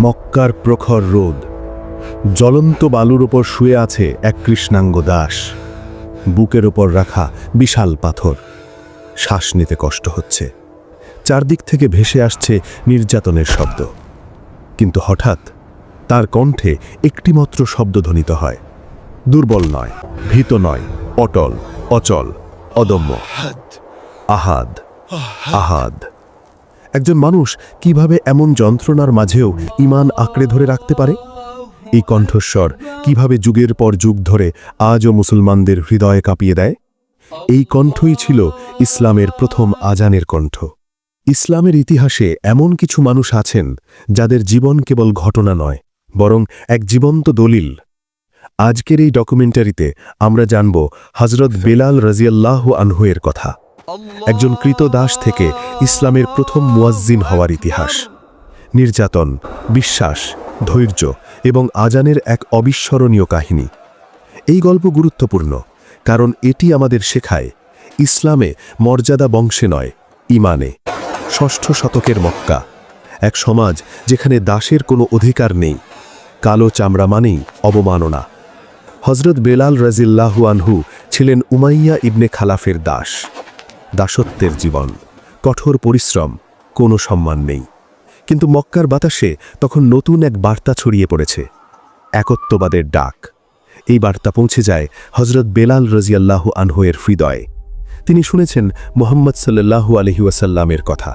মক্কার প্রখর রোদ। জ্বলন্ত বালুর ওপর শুয়ে আছে এক কৃষ্ণাঙ্গ দাস। বুকের ওপর রাখা বিশাল পাথর। শ্বাস নিতে কষ্ট হচ্ছে। চারদিক থেকে ভেসে আসছে নির্যাতনের শব্দ। কিন্তু হঠাৎ তার কণ্ঠে একটিমাত্র শব্দ ধ্বনিত হয়। দুর্বল নয় ভীত নয় অটল অচল অদম্য। আহাদ। আহাদ। একজন মানুষ কীভাবে এমন যন্ত্রণার মাঝেও ইমান আঁকড়ে ধরে রাখতে পারে? এই কণ্ঠস্বর কীভাবে যুগের পর যুগ ধরে আজও মুসলমানদের হৃদয়ে কাঁপিয়ে দেয়? এই কণ্ঠই ছিল ইসলামের প্রথম আজানের কণ্ঠ। ইসলামের ইতিহাসে এমন কিছু মানুষ আছেন যাদের জীবন কেবল ঘটনা নয়, বরং এক জীবন্ত দলিল। আজকের এই ডকুমেন্টারিতে আমরা জানব হজরত বেলাল রাজিয়াল্লাহ আনহুয়ের কথা। একজন কৃতদাস থেকে ইসলামের প্রথম মুয়াজ্জিন হওয়ার ইতিহাস। নির্যাতন, বিশ্বাস, ধৈর্য এবং আজানের এক অবিস্মরণীয় কাহিনী। এই গল্প গুরুত্বপূর্ণ কারণ এটি আমাদের শেখায়, ইসলামে মর্যাদা বংশে নয়, ইমানে। ষষ্ঠ শতকের মক্কা, এক সমাজ যেখানে দাসের কোনো অধিকার নেই, কালো চামড়া মানেই অবমাননা। হজরত বেলাল রাজিল্লাহু আনহু ছিলেন উমাইয়া ইবনে খালাফের দাস। দাসত্বের জীবন। কঠোর পরিশ্রম, কোনো সম্মান নেই। কিন্তু মক্কার বাতাসে তখন নতুন এক বার্তা ছড়িয়ে পড়েছে, একত্ববাদের ডাক। এই বার্তা পৌঁছে যায় হজরত বেলাল রাজিয়াল্লাহু আনহুয়ের হৃদয়ে। তিনি শুনেছেন মোহাম্মদ সাল্লাল্লাহু আলহিউসাল্লামের কথা।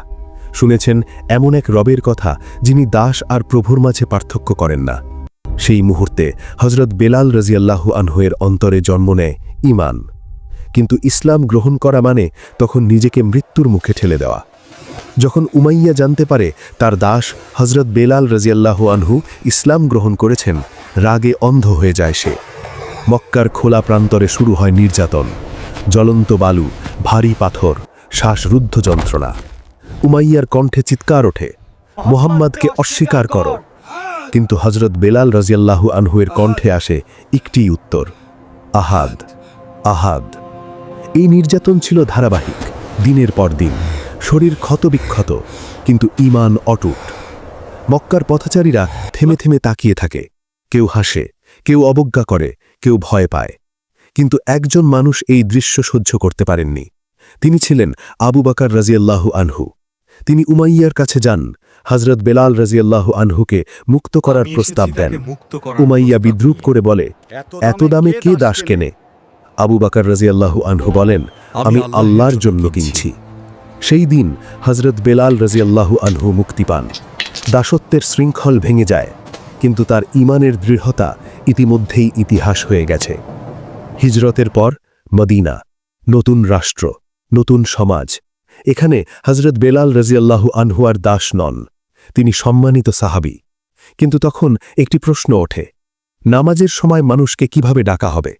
শুনেছেন এমন এক রবের কথা যিনি দাস আর প্রভুর মাঝে পার্থক্য করেন না। সেই মুহূর্তে হজরত বেলাল রাজিয়াল্লাহু আনহুয়ের অন্তরে জন্ম নেয় ইমান। কিন্তু ইসলাম গ্রহণ করা মানে তখন নিজেকে মৃত্যুর মুখে ঠেলে দেওয়া। যখন উমাইয়া জানতে পারে তার দাস হজরত বেলাল রাজিয়াল্লাহু আনহু ইসলাম গ্রহণ করেছেন, রাগে অন্ধ হয়ে যায় সে। মক্কার খোলা প্রান্তরে শুরু হয় নির্যাতন, জ্বলন্ত বালু, ভারী পাথর, শ্বাসরুদ্ধ যন্ত্রণা। উমাইয়ার কণ্ঠে চিৎকার ওঠে, মোহাম্মদকে অস্বীকার করো। কিন্তু হজরত বেলাল রাজিয়াল্লাহু আনহুয়ের কণ্ঠে আসে একটি উত্তর, আহাদ আহাদ। এই নির্যাতন ছিল ধারাবাহিক দিনের পর দিন। শরীর ক্ষতবিক্ষত কিন্তু ইমান অটুট। মক্কার পথচারীরা থেমে থেমে তাকিয়ে থাকে। কেউ হাসে কেউ অবজ্ঞা করে কেউ ভয় পায়। কিন্তু একজন মানুষ এই দৃশ্য সহ্য করতে পারেননি। তিনি ছিলেন আবু বাকার রাজিয়াল্লাহু আনহু। তিনি উমাইয়ার কাছে যান হজরত বেলাল রাজিয়াল্লাহু আনহুকে মুক্ত করার প্রস্তাব দেন। উমাইয়া বিদ্রুপ করে বলে এত দামে কে দাস কেনে? আবু বাকার রাজিয়াল্লাহু আনহু বলেন আমি আল্লাহর জন্য কিনছি। সেই দিন হজরত বেলাল রাজিয়াল্লাহু আনহু মুক্তি পান। দাসত্বের শৃঙ্খল ভেঙে যায় কিন্তু তার ইমানের দৃঢ়তা ইতিমধ্যেই ইতিহাস হয়ে গেছে। হিজরতের পর মদিনা নতুন রাষ্ট্র নতুন সমাজ। এখানে হজরত বেলাল রাজিয়াল্লাহু আনহু আর দাস নন তিনি সম্মানিত সাহাবি। কিন্তু তখন একটি প্রশ্ন ওঠে নামাজের সময় মানুষকে কীভাবে ডাকা হবে?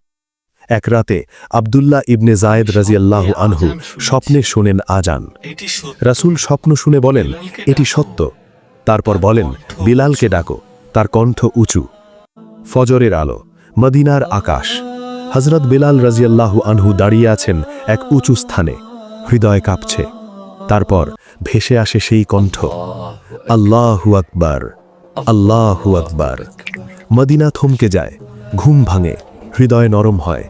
এক রাতে আবদুল্লাহ ইবনে জায়েদ রাজিয়াল্লাহু আনহু স্বপ্নে শোনেন আজান। রাসূল স্বপ্ন শুনে বলেন এটি সত্য। তারপর বলেন বিলালকে ডাকো তার কণ্ঠ উঁচু। ফজরের আলো মদিনার আকাশ। হজরত বেলাল রাজিয়াল্লাহু আনহু দাঁড়িয়ে আছেন এক উঁচু স্থানে। হৃদয় কাঁপছে। তারপর ভেসে আসে সেই কণ্ঠ আল্লাহু আকবার আল্লাহু আকবার। মদিনা থমকে যায় ঘুম ভাঙে হৃদয় নরম হয়।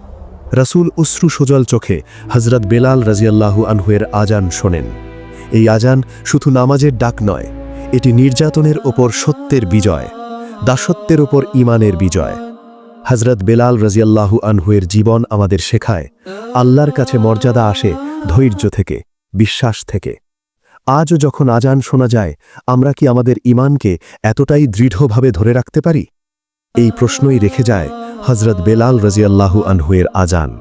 রাসূল অশ্রু সজল চোখে হজরত বেলাল রাজিয়াল্লাহু আনহুয়ের আজান শোনেন। এই আজান শুধু নামাজের ডাক নয়, এটি নির্যাতনের ওপর সত্যের বিজয়, দাসত্বের ওপর ইমানের বিজয়। হজরত বেলাল রাজিয়াল্লাহু আনহুয়ের জীবন আমাদের শেখায়, আল্লাহর কাছে মর্যাদা আসে ধৈর্য থেকে, বিশ্বাস থেকে। আজও যখন আজান শোনা যায়, আমরা কি আমাদের ইমানকে এতটাই দৃঢ়ভাবে ধরে রাখতে পারি? এই প্রশ্নই রেখে যায় হজরত বেলাল রাজিয়াল্লাহু আনহুয়ের আজান